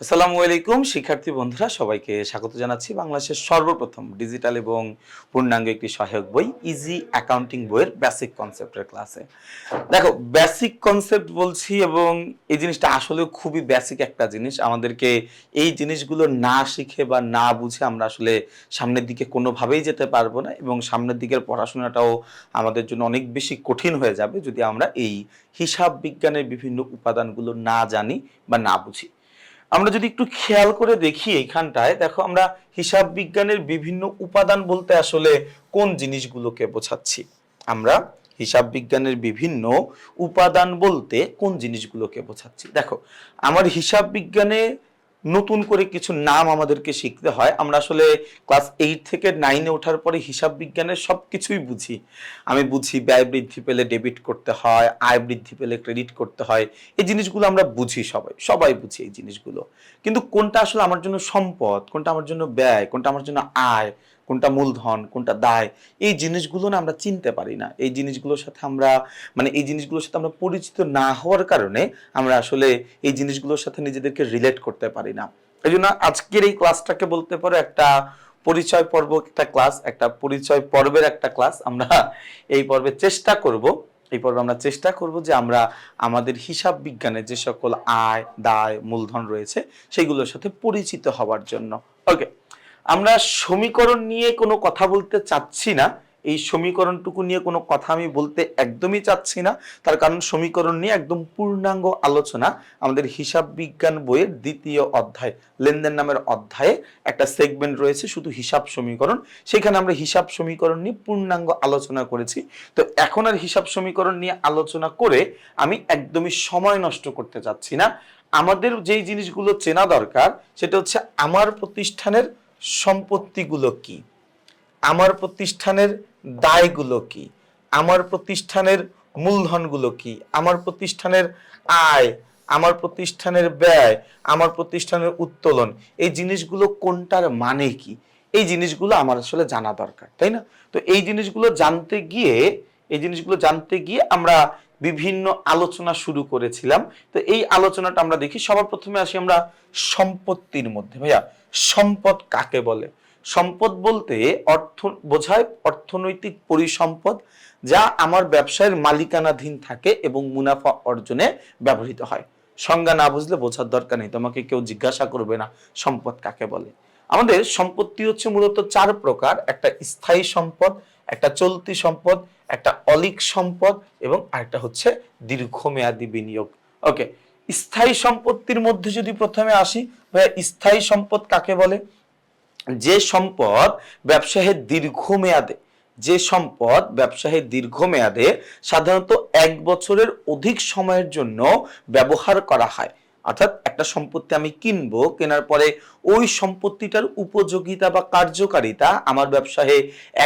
আসসালামু আলাইকুম, শিক্ষার্থী বন্ধুরা, সবাইকে স্বাগত জানাচ্ছি বাংলাদেশের সর্বপ্রথম ডিজিটাল এবং পূর্ণাঙ্গ একটি সহায়ক বই ইজি অ্যাকাউন্টিং বইয়ের বেসিক কনসেপ্টের ক্লাসে। দেখো বেসিক কনসেপ্ট বলছি এবং এই জিনিসটা আসলে খুবই বেসিক একটা জিনিস। আমাদেরকে এই জিনিসগুলো না শিখে বা না বুঝে আমরা আসলে সামনের দিকে কোনোভাবেই যেতে পারব না এবং সামনের দিকের পড়াশোনাটাও আমাদের জন্য অনেক বেশি কঠিন হয়ে যাবে যদি আমরা এই হিসাব বিজ্ঞানের বিভিন্ন উপাদানগুলো না জানি বা না বুঝি। আমরা যদি একটু খেয়াল করে দেখি এইখানটায়, দেখো আমরা হিসাব বিজ্ঞানের বিভিন্ন উপাদান বলতে আসলে কোন জিনিসগুলোকে বোঝাচ্ছি? আমরা হিসাব বিজ্ঞানের বিভিন্ন উপাদান বলতে কোন জিনিসগুলোকে বোঝাচ্ছি? দেখো, আমার হিসাব বিজ্ঞানে নতুন করে কিছু নাম আমাদেরকে শিখতে হয়। আমরা আসলে ক্লাস এইট থেকে নাইনে ওঠার পরে হিসাব বিজ্ঞানের সব কিছুই বুঝি। আমি বুঝি ব্যয় বৃদ্ধি পেলে ডেবিট করতে হয়, আয় বৃদ্ধি পেলে ক্রেডিট করতে হয়। এই জিনিসগুলো আমরা বুঝি সবাই সবাই বুঝি এই জিনিসগুলো। কিন্তু কোনটা আসলে আমার জন্য সম্পদ, কোনটা আমার জন্য ব্যয়, কোনটা আমার জন্য আয় কোনটা মূলধন, কোনটা দায়, এই জিনিসগুলো না আমরা চিনতে পারি না। এই জিনিসগুলোর সাথে আমরা মানে এই জিনিসগুলোর সাথে আমরা পরিচিত না হওয়ার কারণে আমরা আসলে এই জিনিসগুলোর সাথে নিজেদেরকে রিলেট করতে পারি না। এই জন্য আজকের এই ক্লাসটাকে বলতে পারো একটা পরিচয় পর্ব, একটা ক্লাস একটা পরিচয় পর্বের একটা ক্লাস আমরা এই পর্বে চেষ্টা করব। এই পর্বে আমরা চেষ্টা করব যে আমরা আমাদের হিসাব বিজ্ঞানে যে সকল আয়, দায়, মূলধন রয়েছে সেগুলোর সাথে পরিচিত হওয়ার জন্য। ওকে আমরা সমীকরণ নিয়ে কোনো কথা বলতে চাচ্ছি না। এই সমীকরণটুকু নিয়ে কোনো কথা আমি বলতে একদমই চাচ্ছি না। তার কারণ সমীকরণ নিয়ে একদম পূর্ণাঙ্গ আলোচনা আমাদের হিসাব বিজ্ঞান বইয়ের দ্বিতীয় অধ্যায়, লেনদেন নামের অধ্যায়ে একটা সেগমেন্ট রয়েছে শুধু হিসাব সমীকরণ। সেখানে আমরা হিসাব সমীকরণ নিয়ে পূর্ণাঙ্গ আলোচনা করেছি। তো এখন আর হিসাব সমীকরণ নিয়ে আলোচনা করে আমি একদমই সময় নষ্ট করতে চাচ্ছি না। আমাদের যেই জিনিসগুলো চেনা দরকার, সেটা হচ্ছে আমার প্রতিষ্ঠানের সম্পত্তিগুলো কি? আমার প্রতিষ্ঠানের দায়গুলো কি? আমার প্রতিষ্ঠানের মূলধনগুলো কি? আমার প্রতিষ্ঠানের আয়, আমার প্রতিষ্ঠানের ব্যয়, আমার প্রতিষ্ঠানের উত্তোলন, এই জিনিসগুলো কোনটার মানে কি? এই জিনিসগুলো আমার আসলে জানা দরকার, তাই না? তো এই জিনিসগুলো জানতে গিয়ে, এই জিনিসগুলো জানতে গিয়ে আমরা বিভিন্ন আলোচনা শুরু করেছিলাম। তো এই আলোচনাটা আমরা দেখি, সবার প্রথমে আসি আমরা সম্পত্তির মধ্যে। ভাইয়া সম্পদ কাকে বলে? সম্পদ বলতে অর্থ, বোঝায় অর্থনৈতিক পরিসম্পদ যা আমার ব্যবসায়ের মালিকানাধীন থাকে এবং মুনাফা অর্জনে ব্যবহৃত হয়। সংজ্ঞা না বুঝলে বোঝার দরকার নেই, তোমাকে কেউ জিজ্ঞাসা করবে না সম্পদ কাকে বলে। আমাদের সম্পত্তি হচ্ছে মূলত চার প্রকার, একটা স্থায়ী সম্পদ, একটা চলতি সম্পদ, একটা অলিক সম্পদ এবং আরেকটা হচ্ছে দীর্ঘমেয়াদী বিনিয়োগ। ওকে স্থায়ী সম্পত্তির মধ্যে যদি প্রথমে আসি, ভাইয়া, স্থায়ী সম্পদ কাকে বলে? যে সম্পদ ব্যবসায়ের দীর্ঘমেয়াদে, যে সম্পদ ব্যবসায়ের দীর্ঘমেয়াদে সাধারণত এক বছরের অধিক সময়ের জন্য ব্যবহার করা হয়। অর্থাৎ একটা সম্পত্তি আমি কিনবো, কেনার পরে ওই সম্পত্তিটার উপযোগিতা বা কার্যকারিতা আমার ব্যবসায়ে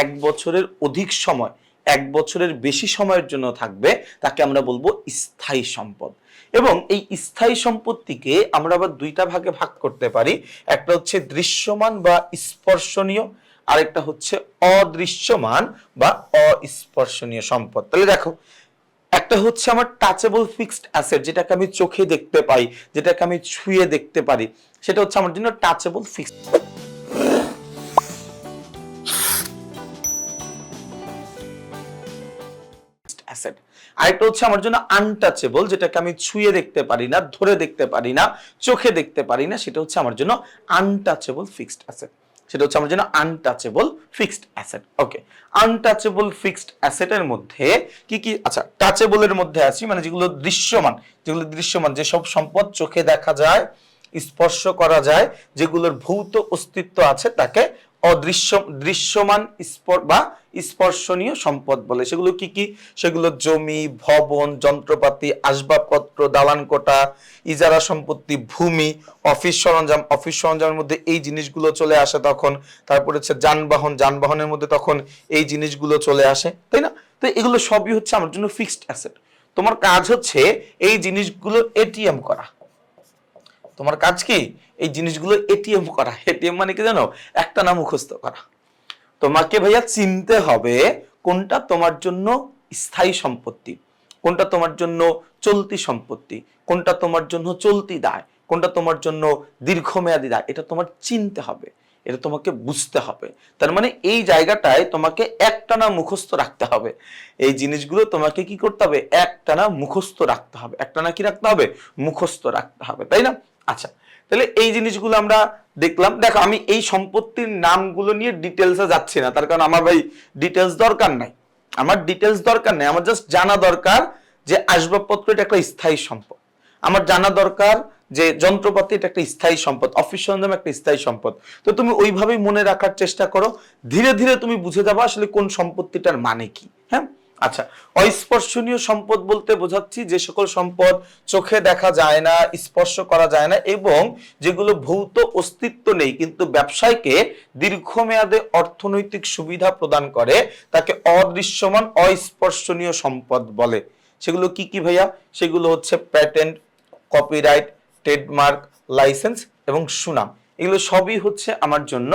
এক বছরের অধিক সময় এক বছরের বেশি সময়ের জন্য থাকবে, তাকে আমরা বলব স্থায়ী সম্পদ। এবং এই স্থায়ী সম্পত্তিকে আমরা আবার দুইটা ভাগে ভাগ করতে পারি। একটা হচ্ছে দৃশ্যমান বা স্পর্শনীয়, আরেকটা হচ্ছে অদৃশ্যমান বা অস্পর্শনীয় সম্পদ। তাহলে দেখো, একটা হচ্ছে আমার টাচেবল ফিক্সড অ্যাসেট যেটাকে আমি চোখে দেখতে পাই, যেটাকে আমি ছুঁয়ে দেখতে পারি, সেটা হচ্ছে আমার জন্য টাচেবল ফিক্সড অ্যাসেট আরেকটা হচ্ছে আমার জন্য আনটাচেবল যেটাকে আমি ছুঁয়ে দেখতে পারি না, ধরে দেখতে পারি না, চোখে দেখতে পারি না, সেটা হচ্ছে আমার জন্য আনটাচেবল ফিক্সড অ্যাসেট সেটা হচ্ছে আমার জন্য untouchable fixed asset okay untouchable fixed অ্যাসেটের মধ্যে কি কি আচ্ছা টাচেবলের মধ্যে আছি মানে যেগুলো দৃশ্যমান যেগুলো দৃশ্যমান যেসব সম্পদ চোখে দেখা যায়, স্পর্শ করা যায়, যেগুলোর ভৌত অস্তিত্ব আছে, তাকে অদৃশ্য, দৃশ্যমান বা স্পর্শনীয় সম্পদ বলে। সেগুলো কি কি? সেগুলো জমি, ভবন, যন্ত্রপাতি, আসবাবপত্র, দালান কোটা ইজারা সম্পত্তি, ভূমি, অফিস সরঞ্জাম। অফিস সরঞ্জামের মধ্যে এই জিনিসগুলো চলে আসে তখন। তারপরে হচ্ছে যানবাহন। যানবাহনের মধ্যে তখন এই জিনিসগুলো চলে আসে। তাই না? তো এগুলো সবই হচ্ছে আমার জন্য ফিক্সড অ্যাসেট তোমার কাজ হচ্ছে এই জিনিসগুলো এটিএম করা। তোমার কাজ কি? এই জিনিসগুলো এটিএম করা। এটিএম মানে কি জানো? একটা নাম মুখস্থ করা। তোমাকে ভাইয়া চিনতে হবে কোনটা তোমার জন্য স্থায়ী সম্পত্তি, কোনটা তোমার জন্য চলতি সম্পত্তি, কোনটা তোমার জন্য চলতি দায়, কোনটা তোমার জন্য দীর্ঘমেয়াদী দায়, এটা তোমার চিনতে হবে। এটা তোমাকে বুঝতে হবে। তার মানে এই জায়গাটায় তোমাকে একটানা মুখস্থ রাখতে হবে। এই জিনিসগুলো তোমাকে কি করতে হবে? একটানা মুখস্থ রাখতে হবে। একটানা কি রাখতে হবে? মুখস্থ রাখতে হবে। তাই না? আচ্ছা তাহলে এই জিনিসগুলো আমরা দেখলাম। দেখো, আমি এই সম্পত্তির নামগুলো নিয়ে ডিটেলসে যাচ্ছি না, তার কারণ আমার ভাই ডিটেলস দরকার নাই। আমার ডিটেলস দরকার নেই, আমার জাস্ট জানা দরকার যে আসবাবপত্র এটা একটা স্থায়ী সম্পদ। আমার জানা দরকার যে যন্ত্রপাতি এটা একটা স্থায়ী সম্পদ, অফিস সরঞ্জাম একটা স্থায়ী সম্পদ। তো তুমি ওইভাবেই মনে রাখার চেষ্টা করো, ধীরে ধীরে তুমি বুঝে যাবে আসলে কোন সম্পত্তিটার মানে কি হ্যাঁ? আচ্ছা অস্পর্শনীয় সম্পদ বলতে বোঝাচ্ছি যে সকল সম্পদ চোখে দেখা যায় না, স্পর্শ করা যায় না এবং যেগুলো ভৌত অস্তিত্ব নেই, কিন্তু ব্যবসায়কে দীর্ঘমেয়াদে অর্থনৈতিক সুবিধা প্রদান করে, তাকে অদৃশ্যমান, অস্পর্শনীয় সম্পদ বলে। সেগুলো কি কি ভাইয়া? সেগুলো হচ্ছে প্যাটেন্ট কপিরাইট ট্রেডমার্ক লাইসেন্স এবং সুনাম। এগুলো সবই হচ্ছে আমার জন্য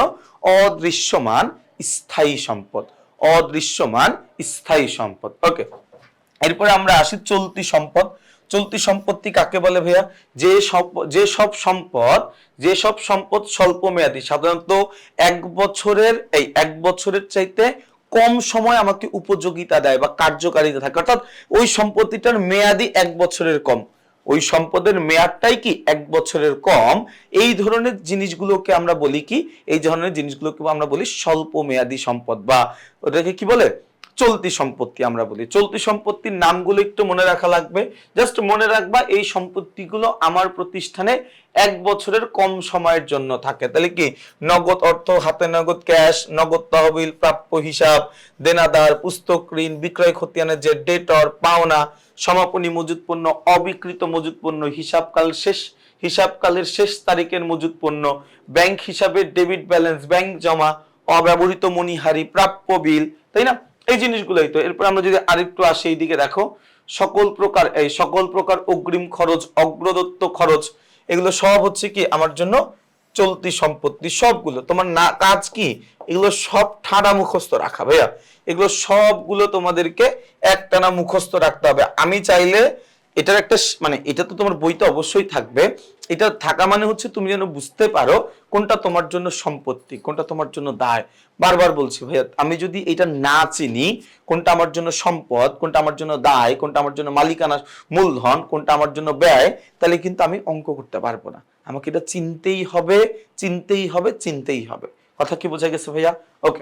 অদৃশ্যমান, স্থায়ী সম্পদ। অদৃশ্যমান স্থায়ী সম্পদ। ওকে এরপরে আমরা আসি চলতি সম্পদ। চলতি সম্পত্তি কাকে বলে ভাইয়া? যে সব যে সব সম্পদ, যে সব সম্পদ স্বল্প মেয়াদী সাধারণত এক বছরের, এই এক বছরের চাইতে কম সময় আমাকে উপযোগিতা দেয় বা কার্যকারিতা থাকে। অর্থাৎ ওই সম্পত্তিটার মেয়াদি এক বছরের কম। ওই সম্পদের মেয়াদটাই কি এক বছরের কম? এই ধরনের জিনিসগুলোকে আমরা বলি কি? এই ধরনের জিনিসগুলোকে আমরা বলি স্বল্প মেয়াদী সম্পদ বা ওটাকে কি বলে? চলতি সম্পত্তি আমরা বলি। চলতি সম্পত্তির নামগুলো একটু মনে রাখা লাগবে। জাস্ট মনে রাখবা, এই সম্পত্তিগুলো আমার প্রতিষ্ঠানে এক বছরের কম সময়ের জন্য থাকে। তাহলে কি? নগদ অর্থ, হাতে নগদ ক্যাশ, নগদ তহবিল, প্রাপ্য হিসাব, দেনাদার, পুস্তক ঋণ, বিক্রয় খতিয়ানের যে ডেটর, পাওনা, সমাপনী মজুত পণ্য অবিকৃত মজুত পণ্য হিসাবকাল শেষ, হিসাবকালের শেষ তারিখের মজুত পণ্য ব্যাংক হিসাবে ডেবিট ব্যালেন্স, ব্যাংক জমা, অব্যবহৃত মনিহারি, প্রাপ্য বিল, তাই না? এই জিনিসগুলোই তো। এরপর আমরা যদি আরেকটু আসি এই দিকে দেখো, সকল প্রকার, এই সকল প্রকার অগ্রিম খরচ, অগ্রদত্ত খরচ, এগুলো সব হচ্ছে কি আমার জন্য চলতি সম্পত্তি সবগুলো। তোমার না, কাজ কি? এগুলো সব ঠাড়া মুখস্থ রাখা, ভাইয়া। এগুলো সবগুলো তোমাদেরকে একটানা মুখস্থ রাখতে হবে। আমি চাইলে এটার একটা মানে এটা তো তোমার বইতে অবশ্যই থাকবে। এটা থাকা মানে হচ্ছে তুমি যেন বুঝতে পারো কোনটা তোমার জন্য সম্পত্তি, কোনটা তোমার জন্য দায়। বারবার বলছি ভাইয়া, আমি যদি এটা না চিনি, কোনটা আমার জন্য সম্পদ, কোনটা আমার জন্য দায়, কোনটা আমার জন্য মালিকানা, মূলধন, কোনটা আমার জন্য ব্যয়, তাহলে কিন্তু আমি অঙ্ক করতে পারব না। আমাকে এটা চিনতেই হবে চিনতেই হবে চিনতেই হবে। কথা কি বোঝা গেছে ভাইয়া? ওকে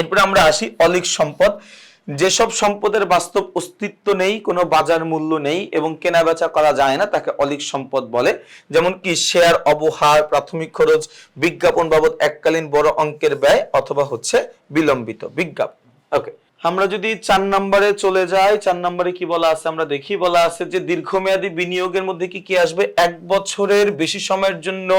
এরপরে আমরা আসি অলিক সম্পদ। যেসব সম্পদের বাস্তব অস্তিত্ব নেই, কোনো বাজার মূল্য নেই এবং কেনা বেচা করা যায় না, তাকে অলিক সম্পদ বলে। যেমন কি শেয়ার অবহার, প্রাথমিক খরচ, বিজ্ঞাপন বাবদ এককালীন বড় অঙ্কের ব্যয় অথবা হচ্ছে বিলম্বিত বিজ্ঞাপন। ওকে আমরা যদি চার নম্বরে চলে যাই, চার নম্বরে কি বলা আছে? আমরা দেখি, বলা আছে যে দীর্ঘমেয়াদী বিনিয়োগের মধ্যে কি কি আসবে? এক বছরের বেশি সময়ের জন্য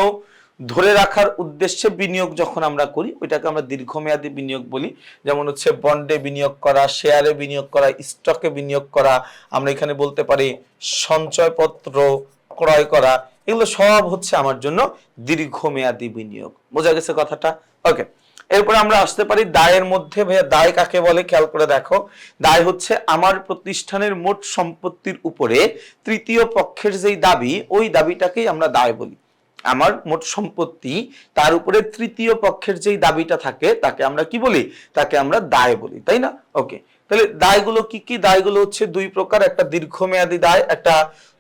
ধরে রাখার উদ্দেশ্যে বিনিয়োগ যখন আমরা করি, ওইটাকে আমরা দীর্ঘমেয়াদী বিনিয়োগ বলি। যেমন হচ্ছে বন্ডে বিনিয়োগ করা, শেয়ারে বিনিয়োগ করা, স্টকে বিনিয়োগ করা, আমরা এখানে বলতে পারি সঞ্চয়পত্র ক্রয় করা, এগুলো সব হচ্ছে আমার জন্য দীর্ঘমেয়াদী বিনিয়োগ। বোঝা গেছে কথাটা? ওকে, এরপরে আমরা আসতে পারি দায়ের মধ্যে। ভাইয়া, দায় কাকে বলে? খেয়াল করে দেখো। দায় হচ্ছে আমার প্রতিষ্ঠানের মোট সম্পত্তির উপরে তৃতীয় পক্ষের যেই দাবি, ওই দাবিটাকেই আমরা দায় বলি। আমার মোট সম্পত্তি, তার উপরে তৃতীয় পক্ষের যেই দাবিটা থাকে, তাকে আমরা কি বলি? তাকে আমরা দায় বলি, তাই না? ওকে তাহলে দায়গুলো কি কি? দায়গুলো হচ্ছে দুই প্রকার, একটা দীর্ঘমেয়াদী দায়, একটা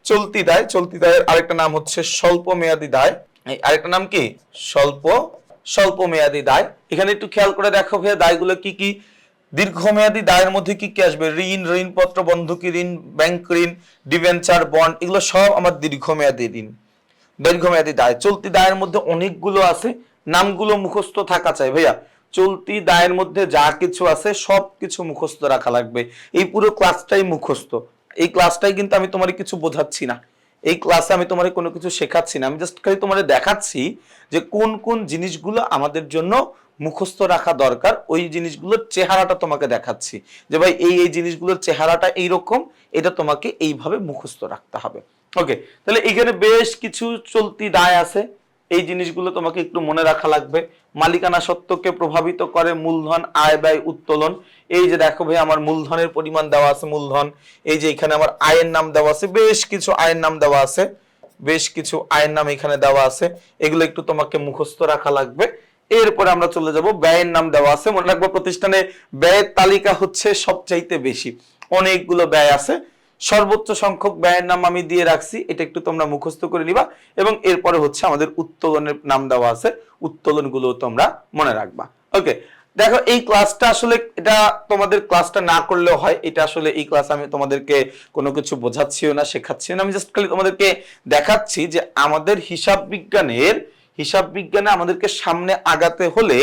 চলতি দায়। চলতি দায়ের আরেকটা নাম হচ্ছে স্বল্প মেয়াদী দায় আরেকটা নাম কি? স্বল্প স্বল্প মেয়াদী দায়। এখানে একটু খেয়াল করে দেখো ভাইয়া, দায়গুলো কি কি? দীর্ঘমেয়াদী দায়ের মধ্যে কি কি আসবে? ঋণ, ঋণপত্র, বন্ধকি ঋণ ব্যাংক ঋণ ডিভেঞ্চার বন্ড এগুলো সব আমার দীর্ঘমেয়াদী ঋণ। দীর্ঘমেয়াদী দায়। চলতি দায়ের মধ্যে অনেকগুলো আছে, নামগুলো মুখস্থ থাকা চাই। ভাইয়া, চলতি দায়ের মধ্যে যা কিছু আছে সব কিছু মুখস্থ রাখা লাগবে। এই পুরো ক্লাসটাই মুখস্থ। এই ক্লাসটাই কিন্তু আমি তোমার কিছু বোঝাচ্ছি না। এই ক্লাসে আমি তোমার কোনো কিছু শেখাচ্ছি না। আমি জাস্ট খালি তোমার দেখাচ্ছি যে কোন কোন জিনিসগুলো আমাদের জন্য মুখস্থ রাখা দরকার। ওই জিনিসগুলোর চেহারাটা তোমাকে দেখাচ্ছি। যে ভাই, এই এই জিনিসগুলোর চেহারাটা এইরকম, এটা তোমাকে এইভাবে মুখস্থ রাখতে হবে। ওকে তাহলে এখানে বেশ কিছু চলতি দায় আছে। এই জিনিসগুলো তোমাকে একটু মনে রাখা লাগবে। মালিকানা সত্ত্বকে প্রভাবিত করে মূলধন, আয়, ব্যয়, উত্তোলন। এই যে দেখো ভাই, আমার মূলধনের পরিমাণ দেওয়া আছে, মূলধন। এই যে এখানে আমার আয়ের নাম দেওয়া আছে, বেশ কিছু আয়ের নাম দেওয়া আছে। বেশ কিছু আয়ের নাম এখানে দেওয়া আছে। এগুলো একটু তোমাকে মুখস্থ রাখা লাগবে। এরপরে আমরা চলে যাব, ব্যয়ের নাম দেওয়া আছে। মনে রাখব, প্রতিষ্ঠানে ব্যয়ের তালিকা হচ্ছে সবচাইতে বেশি। অনেকগুলো ব্যয় আছে। সর্বোচ্চ সংখ্যক ব্যয়ের নাম আমি দিয়ে রাখছি, এটা একটু তোমরা মুখস্থ করে নিবা এবং এরপরে হচ্ছে আমাদের উত্তোলনের নাম দেওয়া আছে উত্তোলনগুলো তোমরা মনে রাখবা। ওকে দেখো এই ক্লাসটা আসলে এটা তোমাদের ক্লাসটা না করলেও হয়, এটা আসলে এই ক্লাস আমি তোমাদেরকে কোনো কিছু বোঝাচ্ছিও না, শেখাচ্ছিও না, আমি জাস্ট খালি তোমাদেরকে দেখাচ্ছি যে আমাদের হিসাব বিজ্ঞানের হিসাব বিজ্ঞানে আমাদেরকে সামনে আগাতে হলে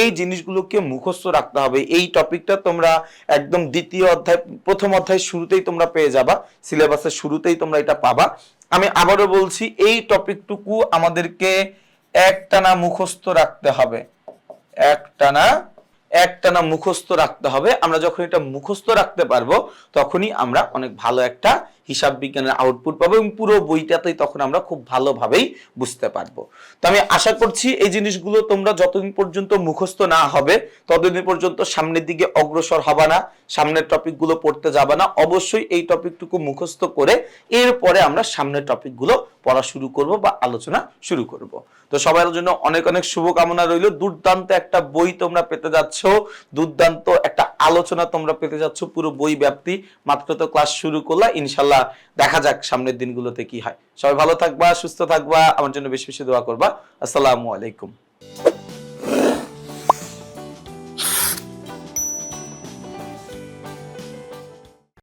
এই জিনিসগুলোকে মুখস্থ রাখতে হবে। এই টপিকটা তোমরা একদম দ্বিতীয় অধ্যায়, প্রথম অধ্যায় শুরুতেই তোমরা পেয়ে যাবা। সিলেবাসের শুরুতেই তোমরা এটা পাবা। আমি আবারও বলছি, এই টপিকটুকু আমাদেরকে একটানা মুখস্থ রাখতে হবে। একটানা একটানা মুখস্থ রাখতে হবে। আমরা যখন এটা মুখস্থ রাখতে পারব, তখনই আমরা অনেক ভালো একটা হিসাব বিজ্ঞানের আউটপুট পাবো এবং পুরো বইটাতেই তখন আমরা খুব ভালোভাবেই বুঝতে পারব। তো আমি আশা করছি এই জিনিসগুলো তোমরা যতদিন পর্যন্ত মুখস্থ না হবে, ততদিন পর্যন্ত সামনের দিকে অগ্রসর হবে না, সামনের টপিকগুলো পড়তে যাবে না, অবশ্যই এই টপিকটুকু মুখস্থ করে এরপরে আমরা সামনের টপিকগুলো পড়া শুরু করব বা আলোচনা শুরু করব। তো সবার জন্য অনেক অনেক শুভকামনা রইল। দুর্দান্ত একটা বই তোমরা পেতে যাচ্ছ, দুর্দান্ত একটা আলোচনা তোমরা পেতে যাচ্ছ, পুরো বই ব্যাপ্তি। মাত্র তো ক্লাস শুরু করলা, ইনশাল্লাহ দেখা যাক সামনের দিনগুলোতে কি হয়। সবাই ভালো থাকবা, সুস্থ থাকবা, আমার জন্য বেশি বেশি দোয়া করবা। আসসালামু আলাইকুম।